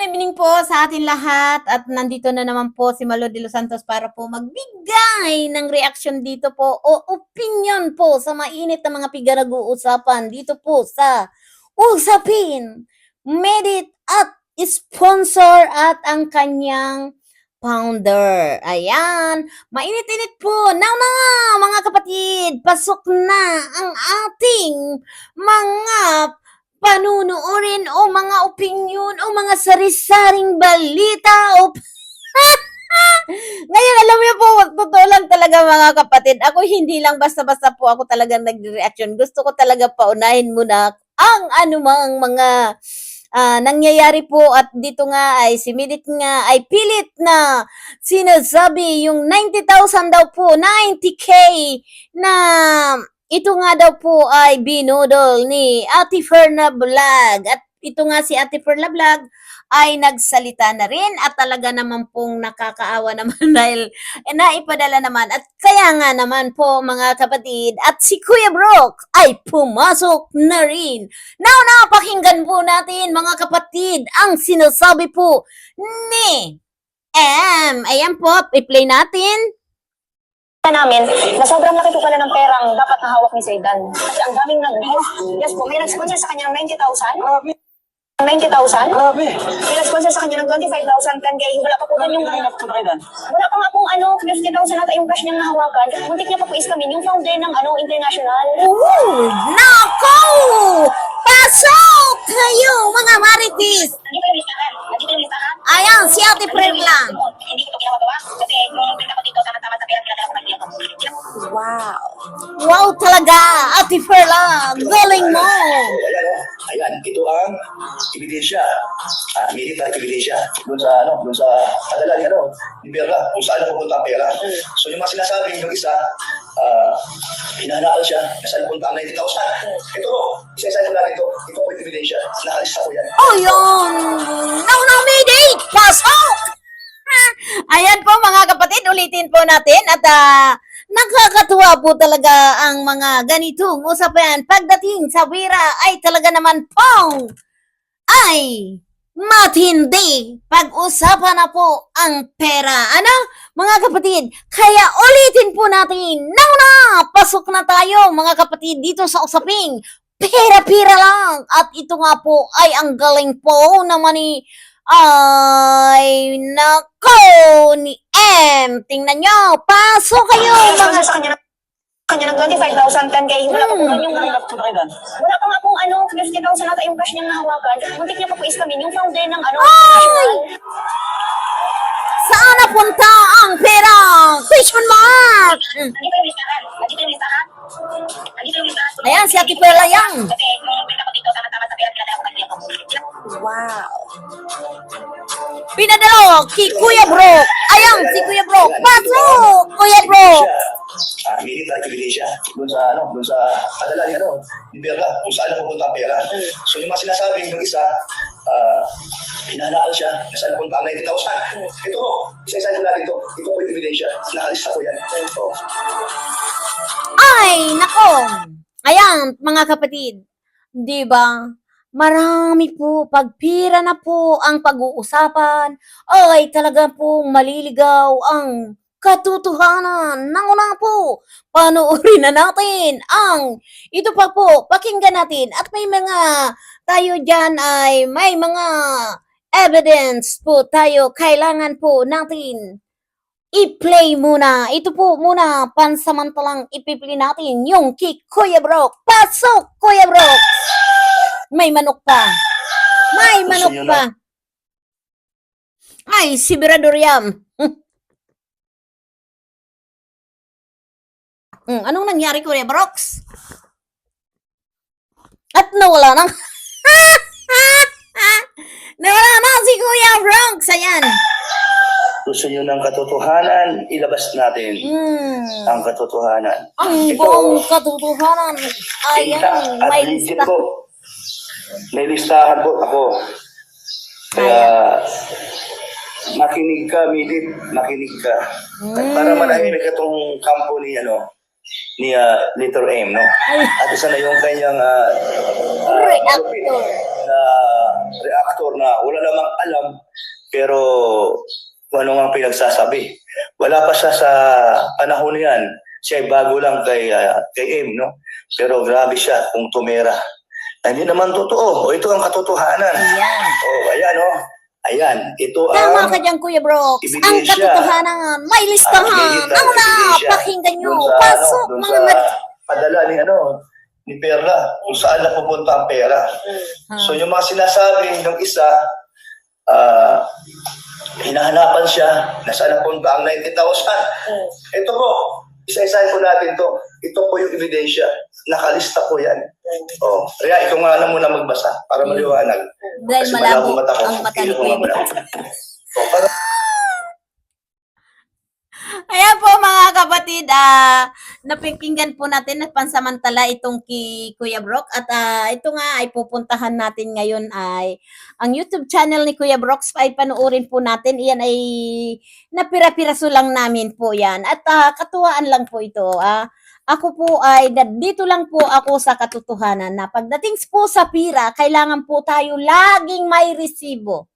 Good evening po sa atin lahat at nandito na naman po si Malo de los Santos para po magbigay ng reaction dito po o opinion po sa mainit na mga pinag-uusapan dito po sa Usapin, Medit at sponsor at ang kanyang founder. Ayan, mainit-init po. Now na mga kapatid, pasok na ang ating mga panunuorin o mga opinion o mga sari-saring balita o ngayon, alam niyo po, totoo lang talaga mga kapatid. Ako hindi lang basta-basta po ako talagang nag-reaction. Gusto ko talaga paunahin muna ang anumang mga ah, nangyayari po at dito nga ay si Midit nga ay pilit na sinasabi yung 90,000 daw po, 90k na ito nga daw po ay binudol ni Ate Ferna Vlog. At ito nga si Ate Ferna Vlog ay nagsalita na rin at talaga naman pong nakakaawa naman dahil eh, naipadala naman. At kaya nga naman po mga kapatid at si Kuya Brooke ay pumasok na rin. Now na pakinggan po natin mga kapatid ang sinasabi po ni M. Ayan po, i-play natin. Namin na sobrang laki po pala ng perang dapat nahawak ni Zaydan. Kasi ang daming nag Yes po, may nag-sponsor sa kanya ng 90,000. Grabe, 90,000. grabe. May nag-sponsor sa kanya ng 25,000 10k. Wala pa po doon yung wala pa nga pong ano, 50,000 nata yung cash niyang nahawakan. Muntik niya pa po iskamin yung founder ng ano, international. Ooh, nako! Pasok kayo mga maritis! Hindi ko yung listahan. Hindi ko yung listahan. Ayan, si Ate Fred lang. Hindi ko ito ginagawa kasi nung pinta Wow. Wow talaga, Ate Ferla, galing mo! Ayan, ito ang ebidensya. Ah, militar ebidensya. Doon sa, ano, doon sa padala ni, ano, ni Berla, kung saan pupunta ang pera. So, yung mga sinasabi yung isa, ah, hinanaan siya, na saan pupunta ang 90,000. Ito, ulitin po natin at ah, nakakatuwa po talaga ang mga ganitong usapan pagdating sa wira ay talaga naman pong ay matindi pag-usapan na po ang pera. Ano? Mga kapatid, kaya ulitin po natin. Now na! Pasok na tayo mga kapatid dito sa usaping pera-pera lang. At ito nga po ay ang galing po naman ni ay nako ni M. Tingnan nyo. Pasok kayo mga sa kanya ng kanya ng 25,000 10k. Wala pa po yung na kayo doon. Wala pa nga pong ano, 50,000 nata yung cash niyang nahawakan. Muntik niya pa po iskamin yung founder ng ano, international. Saan napunta ang pera? Question mark! Mm. Ayan, si Ate Perla yan. Ko pera, ko. Wow. Pinadalo kay Kuya Bro. Ayan, si Kuya Bro. Pasok, Kuya Bro. Ah, militar ebidensya. Doon sa, ano, doon sa padala ni, ano, ni Berla, kung saan pupunta ang pera. So, yung mga sinasabi yung isa, ah, hinanaan siya, na saan pupunta ang 90,000. Ito po, isa-isa ko lang ito. Ito po yung ebidensya. Nakalista ko yan. Ito. Ay, nako. Ayan, mga kapatid. Di ba? Marami po, pagpira na po ang pag-uusapan, ay talaga po maliligaw ang katotohanan. Nanguna po, panoorin na natin ang ito pa po, pakinggan natin. At may mga, tayo dyan ay may mga evidence po tayo, kailangan po natin i-play muna. Ito po muna, pansamantalang ipi-play natin yung kay Kuya Bro. Pasok, Kuya Bro! May manok pa. May manok pa. Ay, si Birador yan. Hmm, anong nangyari, Kuya Brox? At nawala na. nawala na si Kuya Brox. Ayan. Gusto nyo ng katotohanan, ilabas natin Hmm. ang katotohanan. Ang Ito, buong katotohanan. Ayan, Kita at may legit lista. po. May listahan po ako. Kaya, makinig ka, Midit, makinig ka. At Mm. para manahimik itong kampo ni, ano, ni ah, Letter M, no? At isa na yung kanyang uh, Reactor. na reactor na wala namang alam, pero kung ano nga pinagsasabi. Wala pa siya sa panahon na yan. Siya ay bago lang kay, ah, kay M, no? Pero grabe siya kung tumera. Hindi naman totoo. O ito ang katotohanan. Ayan. Oh, ayan, oh. Ayan, ito Tama ang ka dyan, Kuya Brooks. Ang ebidensya. katotohanan, may listahan. Ang na, ebidensya. pakinggan nyo. sa, Pasok, ano, dun mga sa mat... padala ni ano ni Perla kung saan napupunta ang pera. So yung mga sinasabi ng isa, ah hinahanapan siya, nasaan napunta ang 90,000. Ito po, isa-isahin po natin to. Ito po yung ebidensya. Nakalista po yan. Oh, Rhea, ikaw nga na muna magbasa para maliwanag. Dahil Kasi malabo mata ko. ang mata ni Kuya. Brooks. Oh, para Ayan po mga kapatid, ah napikinggan po natin na pansamantala itong ki Kuya Brock at ah, ito nga ay pupuntahan natin ngayon ay ang YouTube channel ni Kuya Brooks ay panuorin po natin. Iyan ay napira-piraso lang namin po yan at ah, katuwaan lang po ito. Ah, ako po ay dito lang po ako sa katotohanan na pagdating po sa pira, kailangan po tayo laging may resibo.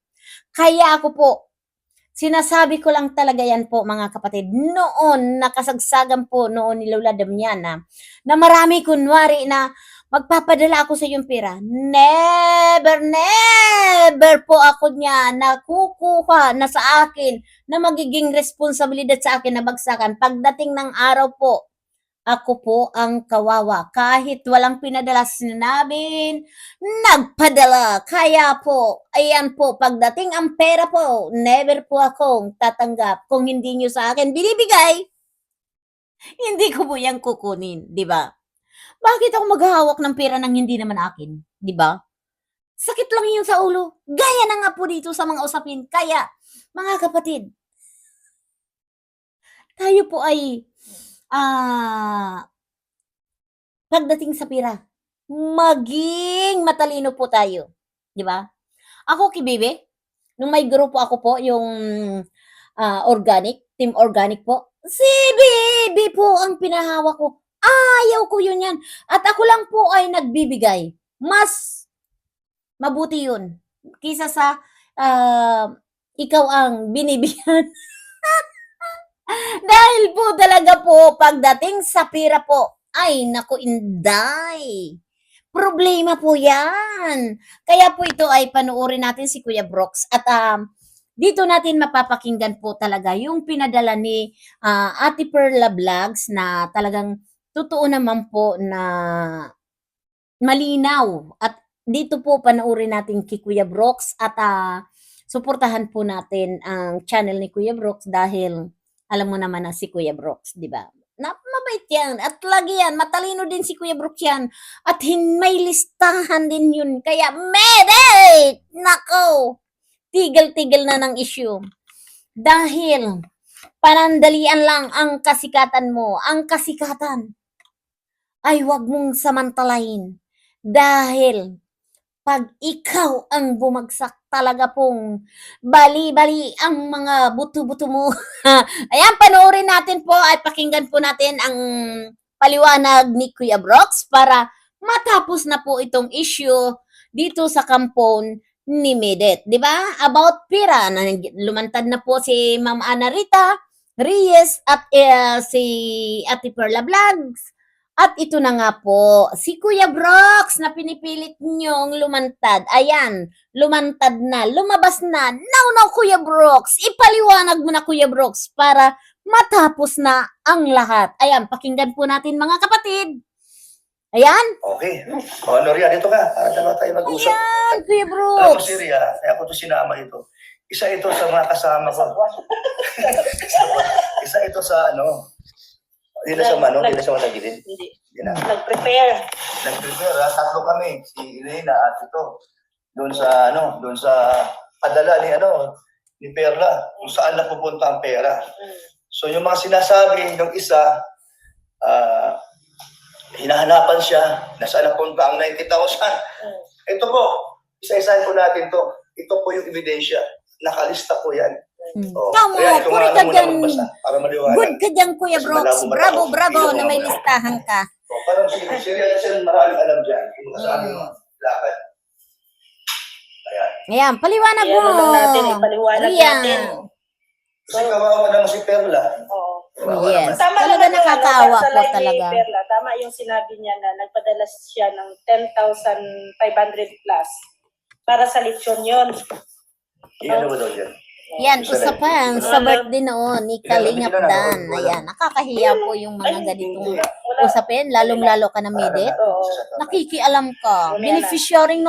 Kaya ako po, Sinasabi ko lang talaga yan po mga kapatid. Noon, nakasagsagan po noon ni Lola Damiana na marami kunwari na magpapadala ako sa iyong pera. Never, never po ako niya nakukuha na sa akin na magiging responsibilidad sa akin na bagsakan. Pagdating ng araw po, ako po ang kawawa. Kahit walang pinadala sinabing, nagpadala. Kaya po, ayan po, pagdating ang pera po, never po akong tatanggap. Kung hindi nyo sa akin binibigay, hindi ko po yan kukunin, di ba? Bakit ako maghahawak ng pera ng hindi naman akin, di ba? Sakit lang yun sa ulo. Gaya na nga po dito sa mga usapin. Kaya, mga kapatid, tayo po ay, ah, pagdating sa pira, maging matalino po tayo. Di ba? Ako, Kibibe, nung may grupo ako po, yung ah, organic, team organic po, si Bibi po ang pinahawak ko. Ayaw ko yun yan. At ako lang po ay nagbibigay. Mas mabuti yun. Kisa sa ah, ikaw ang binibigyan. Dahil po talaga po, pagdating sa pira po, ay naku inday. Problema po yan. Kaya po ito ay panuorin natin si Kuya Brooks. At um, dito natin mapapakinggan po talaga yung pinadala ni ah, Ate Perla Vlogs na talagang totoo naman po na malinaw. At dito po panoorin natin kay Kuya Brooks at ah, suportahan po natin ang channel ni Kuya Brooks dahil alam mo naman na si Kuya Brooks, di ba? Na, mabait yan. At lagi yan, matalino din si Kuya Brooks yan. At hin, may listahan din yun. Kaya, merit! Nako! Tigil-tigil na ng issue. Dahil, panandalian lang ang kasikatan mo. Ang kasikatan ay wag mong samantalahin. Dahil, pag ikaw ang bumagsak talaga pong bali-bali ang mga buto-buto mo. Ayan, panoorin natin po at pakinggan po natin ang paliwanag ni Kuya Brooks para matapos na po itong issue dito sa kampon ni Medet. Di ba? About pira. Lumantad na po si Ma'am Ana Rita Reyes at eh, si Ate Perla Vlogs. At ito na nga po, si Kuya Brooks na pinipilit niyong lumantad. Ayan, lumantad na, lumabas na. Now, now, Kuya Brooks, ipaliwanag mo na, Kuya Brooks, para matapos na ang lahat. Ayan, pakinggan po natin mga kapatid. Ayan, Okay. O, ano Rhea, dito ka. Para dalawa tayo mag-usap. ayan, Kuya Alam mo Brooks. si Rhea, kaya ako to sinama ito. Isa ito sa mga kasama ko. Isa ito sa ano, hindi na sa manok, hindi na. Hindi. Na. Nag-prepare. Nag-prepare, ha? tatlo kami. Si Elena at ito. Doon sa, ano, doon sa padala ni, ano, ni Perla. Kung saan napupunta ang pera. So yung mga sinasabi ng isa, ah, hinahanapan siya, nasaan napunta ang 90,000. Ito po, isa-isahin po natin to. Ito po yung ebidensya. Nakalista po yan. Mm. Oh, Tama, kaya puri ka dyan. para maliwanag. Good ka dyan, Kuya Brooks. Bravo, bravo na may listahan ka. Oh, parang si si Rhea kasi maraming alam dyan. Yung sa aming Mm. lakad. Ayan. Ayan, paliwanag mo. Lang natin, ipaliwanag Rian. natin. Kasi kawawa naman si Perla. Oo. Kawawa Yes. naman. Tama Talaga naman yung nakakaawa ano, sa po talaga. Perla, tama yung sinabi niya na nagpadala siya ng 10,500 plus para sa lechon yun. Iyan ba daw yan? Yan, usapan sa birthday noon ni Kalingap Dan. Ayan, nakakahiya po yung mga ganitong usapin, lalong-lalo ka na midit. Nakikialam ka.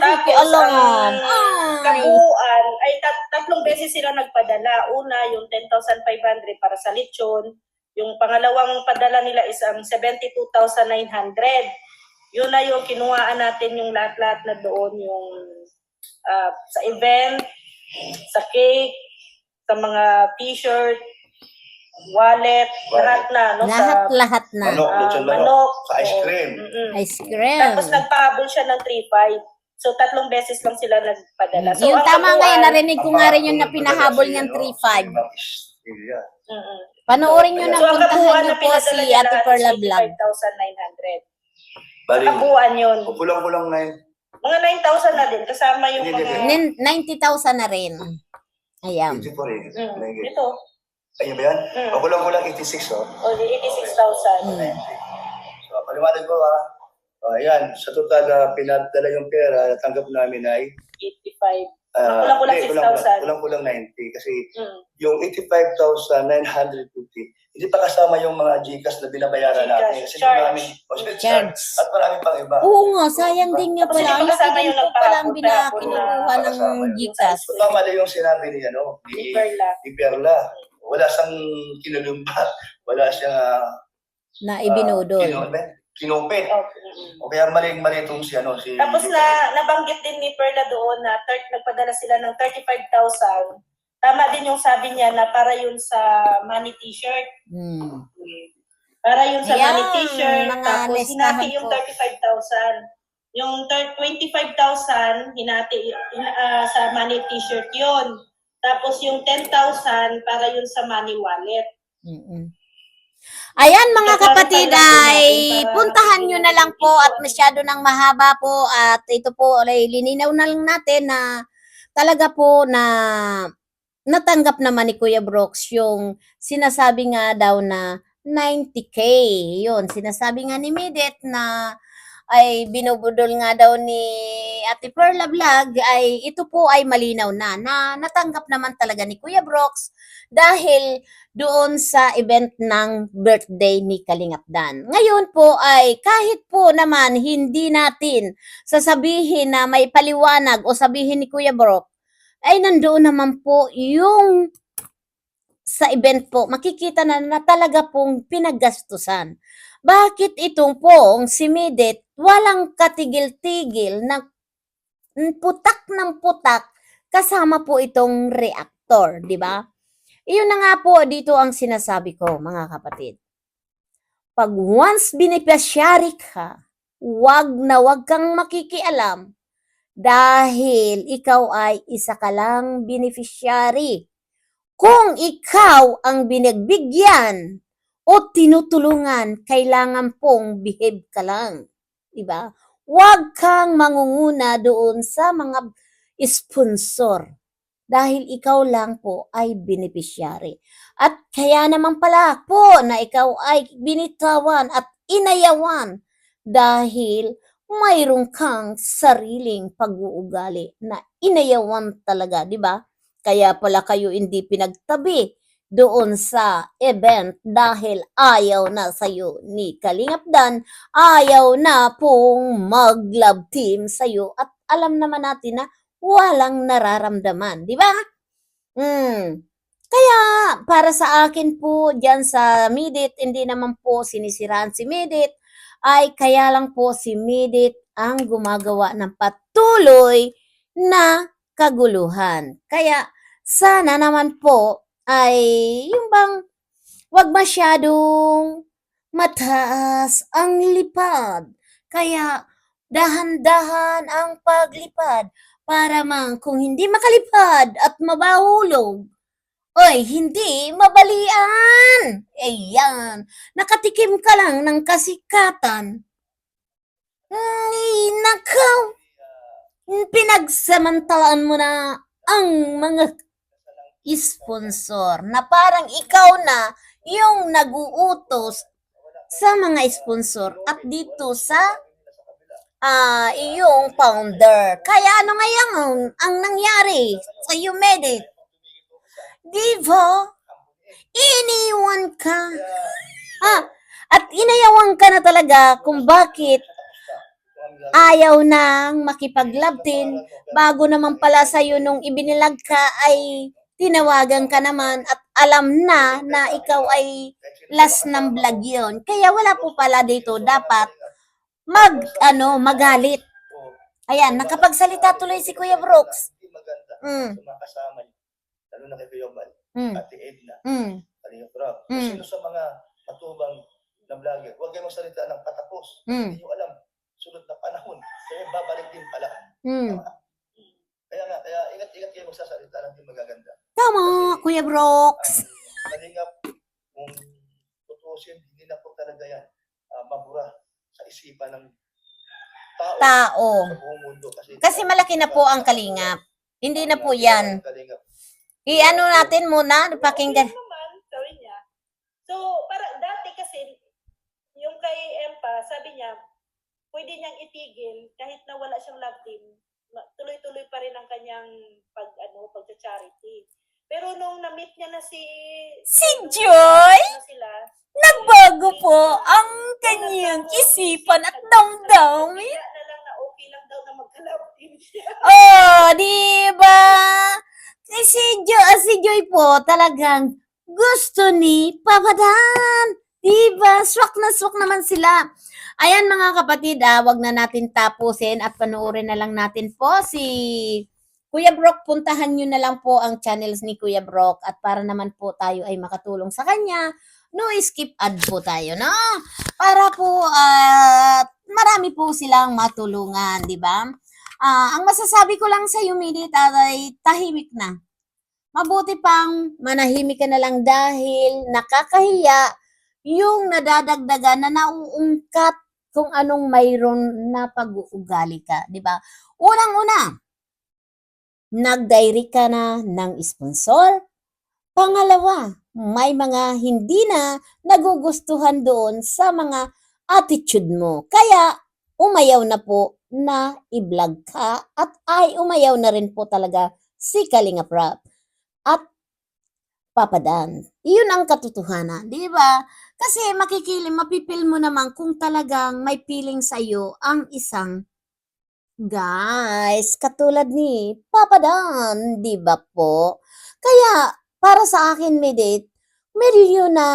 Tapos, nakikialam. ang Ay. kabuuan ay tat- tatlong beses sila nagpadala. Una, yung 10,500 para sa lechon. Yung pangalawang padala nila is ang 72,900. Yun na yung kinuhaan natin yung lahat-lahat na doon, yung ah, sa event, sa cake, sa mga t-shirt, wallet, Wallet. lahat na. No, sa, Lahat-lahat na. Manok, ah, lechon manok. manok. Sa ice cream. Mm-mm. Ice cream. Tapos nagpahabol siya ng 3-5. So, tatlong beses lang sila nagpadala. So, yung ang tama nga yun, kabuuan- narinig ko nga rin yung na pinahabol niyang 3-5. Mm-mm. Panoorin nyo na, So, ang puntahan kabuuan nyo na po pinadala si niya Ate lahat Perla Vlog. 85,900. Bali, Kabuuan yun. kulang-kulang na yun. Mga 9,000 na din. Kasama yung Hindi, mga... hindi. Nin- 90,000 na rin. Ayan. 84 eh. Mm, ito. Ayun ba yan? Mm. O kulang-kulang 86 oh. O, 86,000. Mm. So, paliwanag ko ha. O, ayan, sa total na pinadala yung pera, natanggap namin ay 85. ah, Kulang-kulang hindi, 6,000. Kulang-kulang 90 kasi Mm. yung 85,950 hindi pa kasama yung mga GCash na binabayaran GCash, natin. Kasi charge. marami, oh, Charge. charge. At marami pang iba. Oo nga, sayang din nga Tapos pala. hindi Ang pa kasama laki din yung po pala ang nagpahapon- na ng kasama yun. Gcash. So, tama na yung sinabi ni, ano, Ni ni, Perla. ni Perla. Wala siyang kinulumbat. Wala siyang uh, Na ibinudol. kinupit. Oh, mm-mm. O kaya maling-mali itong si, ano, si... Tapos na nabanggit din ni Perla doon na thir- nagpadala sila ng 35,000. Tama din yung sabi niya na para yun sa money t-shirt. Hmm. Para yun sa Ayan, money t-shirt. Tapos hinati yung po. 35,000. Yung thir- 25,000 hinati hin- ah, sa money t-shirt yun. Tapos yung 10,000 para yun sa money wallet. Mm-mm. Ayan mga kapatid ay puntahan nyo na lang po at masyado nang mahaba po at ito po ay lininaw na lang natin na talaga po na natanggap naman ni Kuya Brooks yung sinasabi nga daw na 90k. Yun, sinasabi nga ni Midit na ay binubudol nga daw ni Ate Perla Vlog ay ito po ay malinaw na na natanggap naman talaga ni Kuya Brooks dahil doon sa event ng birthday ni Kalingap Dan. Ngayon po ay kahit po naman hindi natin sasabihin na may paliwanag o sabihin ni Kuya Brooks ay nandoon naman po yung sa event po, makikita na na talaga pong pinaggastusan. Bakit itong pong si Midit walang katigil-tigil na putak ng putak kasama po itong reactor, di ba? Iyon na nga po dito ang sinasabi ko, mga kapatid. Pag once beneficiary ka, wag na wag kang makikialam dahil ikaw ay isa ka lang beneficiary. Kung ikaw ang binagbigyan o tinutulungan, kailangan pong behave ka lang. Diba? Huwag kang mangunguna doon sa mga sponsor dahil ikaw lang po ay beneficiary. At kaya naman pala po na ikaw ay binitawan at inayawan dahil mayroon kang sariling pag-uugali na inayawan talaga, di ba? Kaya pala kayo hindi pinagtabi doon sa event dahil ayaw na sa'yo ni Kalingap Dan, ayaw na pong mag-love team sa'yo at alam naman natin na walang nararamdaman, di ba? Hmm. Kaya para sa akin po diyan sa Midit, hindi naman po sinisiraan si Midit, ay kaya lang po si Midit ang gumagawa ng patuloy na kaguluhan. Kaya sana naman po ay yung bang wag masyadong mataas ang lipad. Kaya dahan-dahan ang paglipad para mang kung hindi makalipad at mabahulog, oy, hindi mabalian. Ayan, nakatikim ka lang ng kasikatan. Ni nakaw. pinagsamantalaan mo na ang mga sponsor na parang ikaw na yung naguutos sa mga sponsor at dito sa ah iyong founder. Kaya ano ngayon ang nangyari sa Umedit? Di ba? Iniwan ka. Ah, at inayawan ka na talaga kung bakit ayaw nang makipaglabtin bago naman pala sa'yo nung ibinilag ka ay tinawagan ka naman at alam na na ikaw ay last ng vlog yun. Kaya wala po pala dito dapat mag, ano, magalit. Ayan, nakapagsalita tuloy si Kuya Brooks. Mm. sa mga kasama niyo. Lalo na kay Kuya Bal, Mm, Ate Edna, mm, Kalinga Prab. Mm. Kung sino sa mga matubang na vlogger, huwag kayong magsalita ng patapos. mm, Hindi nyo alam, sunod na panahon. Kaya babalik din pala. mm. Kaya nga, kaya ingat-ingat kayo magsasalita ng hindi magaganda. Tama, Kuya Brooks. Ang kalingap, kung tutusin, hindi na po talaga yan ah, mabura sa isipan ng tao, Tao. sa buong mundo. Kasi, Kasi malaki na po ang kalingap. Hindi na po yan. Kalingap. I-ano natin muna, pakinggan. Okay naman, sabi niya. So, para dati kasi, yung kay Empa, sabi niya, pwede niyang itigil kahit na wala siyang love team. Tuloy-tuloy pa rin ang kanyang pag ano, pagcha-charity. Pero nung na-meet niya na si Si Joy, na sila, nagbago po ang kanyang isipan at damdamin. Na lang na okay lang daw na magka-love team siya. Oh, di ba? Joy po talagang gusto ni Papa Dan. Di ba? Swak na swak naman sila. Ayan mga kapatid, ah, wag na natin tapusin at panoorin na lang natin po si Kuya Brock. Puntahan nyo na lang po ang channels ni Kuya Brock at para naman po tayo ay makatulong sa kanya, no skip ad po tayo, no? Para po at marami po silang matulungan, di ba? Ah, ang masasabi ko lang sa iyo, Midit, ay tahimik na. Mabuti pang manahimik ka na lang dahil nakakahiya yung nadadagdagan na nauungkat kung anong mayroon na pag-uugali ka, di ba? Unang-una, nag-diary ka na ng sponsor. Pangalawa, may mga hindi na nagugustuhan doon sa mga attitude mo. Kaya, umayaw na po na i-vlog ka at ay umayaw na rin po talaga si Kalinga Prab at Papadan. Iyon ang katotohanan, di ba? Kasi makikilim, mapipil mo naman kung talagang may feeling sa iyo ang isang guys, katulad ni Papadan, di ba po? Kaya, para sa akin, Medit, medyo na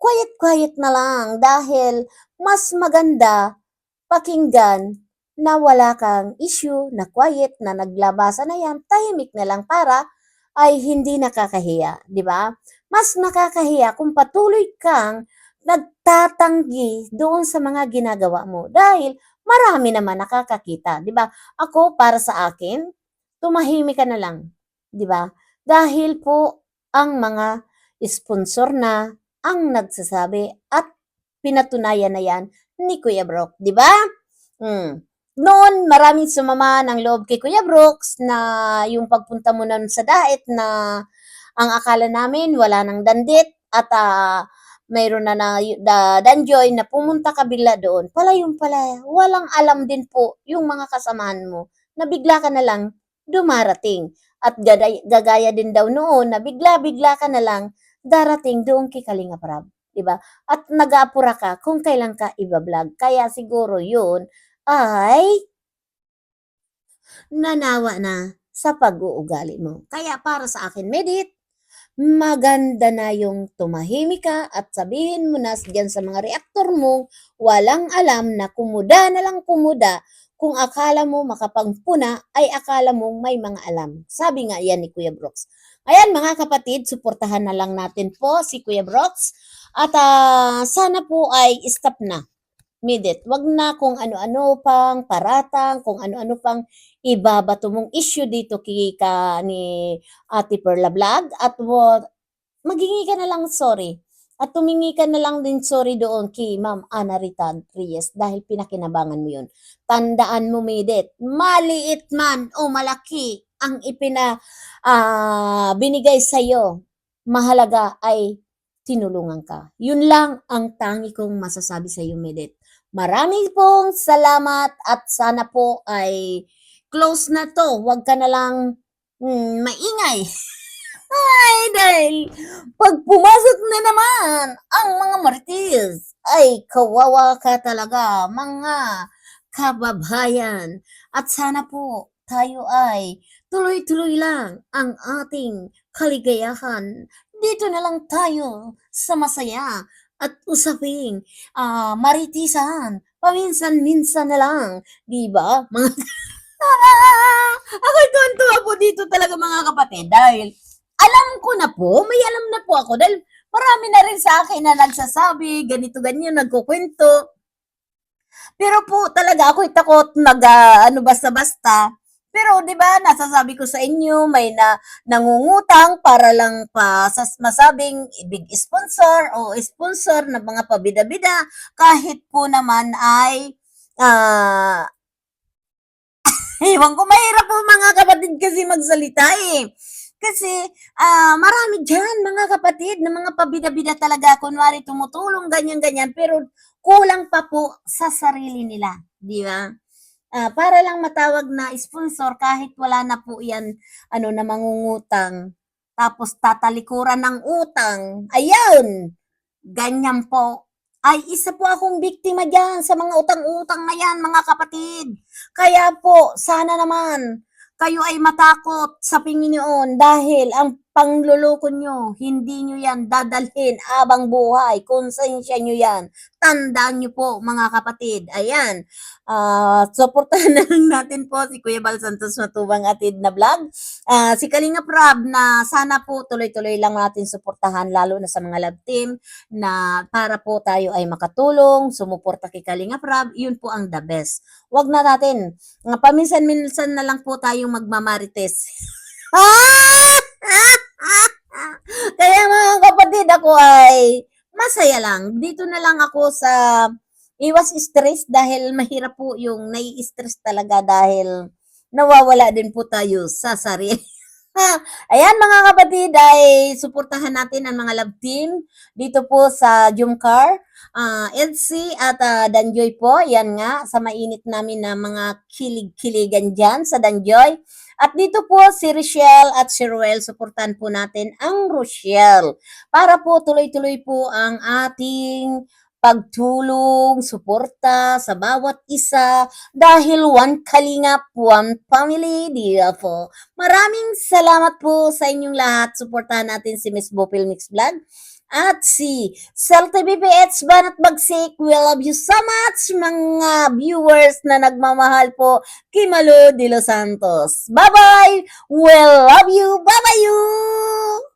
quiet-quiet na lang dahil mas maganda pakinggan na wala kang issue, na quiet, na naglabasa na yan, tahimik na lang para ay hindi nakakahiya, di ba? Mas nakakahiya kung patuloy kang nagtatanggi doon sa mga ginagawa mo dahil marami naman nakakakita, di ba? Ako, para sa akin, tumahimik ka na lang, di ba? Dahil po ang mga sponsor na ang nagsasabi at pinatunayan na yan ni Kuya Brock, di ba? Hmm. Noon, maraming sumama ng loob kay Kuya Brooks na yung pagpunta mo nun sa diet na ang akala namin wala nang dandit at ah, mayroon na na da, danjoy na pumunta kabila doon. Pala yung pala, walang alam din po yung mga kasamahan mo na bigla ka na lang dumarating. At gaday, gagaya din daw noon na bigla-bigla ka na lang darating doon kay Kalinga Prab. Diba? At nag-aapura ka kung kailan ka iba-vlog. Kaya siguro yun ay nanawa na sa pag-uugali mo. Kaya para sa akin, Medit, maganda na yung tumahimik ka at sabihin mo na dyan sa mga reaktor mo, walang alam na kumuda na lang kumuda kung akala mo makapagpuna ay akala mo may mga alam. Sabi nga yan ni Kuya Brooks. Ayan mga kapatid, suportahan na lang natin po si Kuya Brooks at ah, sana po ay stop na. Midit, wag na kung ano-ano pang paratang, kung ano-ano pang ibabato mong issue dito kay ka ni Ate Perla Vlog at wo, maghingi ka na lang sorry. At tumingi ka na lang din sorry doon kay Ma'am Ana Rita Reyes dahil pinakinabangan mo yun. Tandaan mo, Medit, maliit man o malaki ang ipina ah, binigay sa'yo, mahalaga ay tinulungan ka. Yun lang ang tangi kong masasabi sa iyo, Medit. Maraming pong salamat at sana po ay close na to. Huwag ka na lang mm, maingay. Ay, dahil pag pumasok na naman ang mga marites, ay kawawa ka talaga, mga kababayan. At sana po tayo ay tuloy-tuloy lang ang ating kaligayahan. Dito na lang tayo sa masaya at usaping ah, maritisan. Paminsan-minsan na lang. Di ba? Mga Ako'y tuwan-tuwa po dito talaga mga kapatid dahil alam ko na po, may alam na po ako dahil marami na rin sa akin na nagsasabi, ganito, ganyan, nagkukwento. Pero po talaga ako'y takot mag, ah, ano, basta-basta. Pero 'di ba, nasasabi ko sa inyo, may na nangungutang para lang pa sa masabing big sponsor o sponsor ng mga pabida-bida kahit po naman ay ah Ewan ko, mahirap po mga kapatid kasi magsalita eh. Kasi ah marami dyan mga kapatid na mga pabida-bida talaga, kunwari tumutulong, ganyan-ganyan, pero kulang pa po sa sarili nila, di ba? Ah, para lang matawag na sponsor kahit wala na po yan ano na mangungutang. Tapos tatalikuran ng utang. Ayun! Ganyan po. Ay isa po akong biktima diyan sa mga utang-utang na yan mga kapatid. Kaya po sana naman kayo ay matakot sa Panginoon dahil ang pangluloko nyo, hindi nyo yan dadalhin abang buhay. Konsensya nyo yan. Tandaan nyo po mga kapatid. Ayan. Ah, suportahan na lang natin po si Kuya Bal Santos Matubang Atid na vlog. Ah, si Kalinga Prab na sana po tuloy-tuloy lang natin suportahan lalo na sa mga love team na para po tayo ay makatulong, sumuporta kay Kalinga Prab. Yun po ang the best. Huwag na natin. Nga paminsan-minsan na lang po tayong magmamarites. Kaya mga kapatid, ako ay masaya lang. Dito na lang ako sa iwas stress dahil mahirap po yung nai-stress talaga dahil nawawala din po tayo sa sarili. Ayan mga kapatid, ay suportahan natin ang mga love team dito po sa Jumcar, uh, Elsie at ah, Danjoy po. Yan nga, sa mainit namin na mga kilig-kiligan dyan sa Danjoy. At dito po si Rochelle at si Ruel, suportahan po natin ang Rochelle para po tuloy-tuloy po ang ating pagtulong, suporta sa bawat isa dahil one kalingap, one family, di po? Maraming salamat po sa inyong lahat. Suportahan natin si Miss Bopil Mix Vlog at si Sel TVPH Banat Bagsik. We love you so much mga viewers na nagmamahal po kay Malo de los Santos. Bye-bye! We love you! Bye-bye you!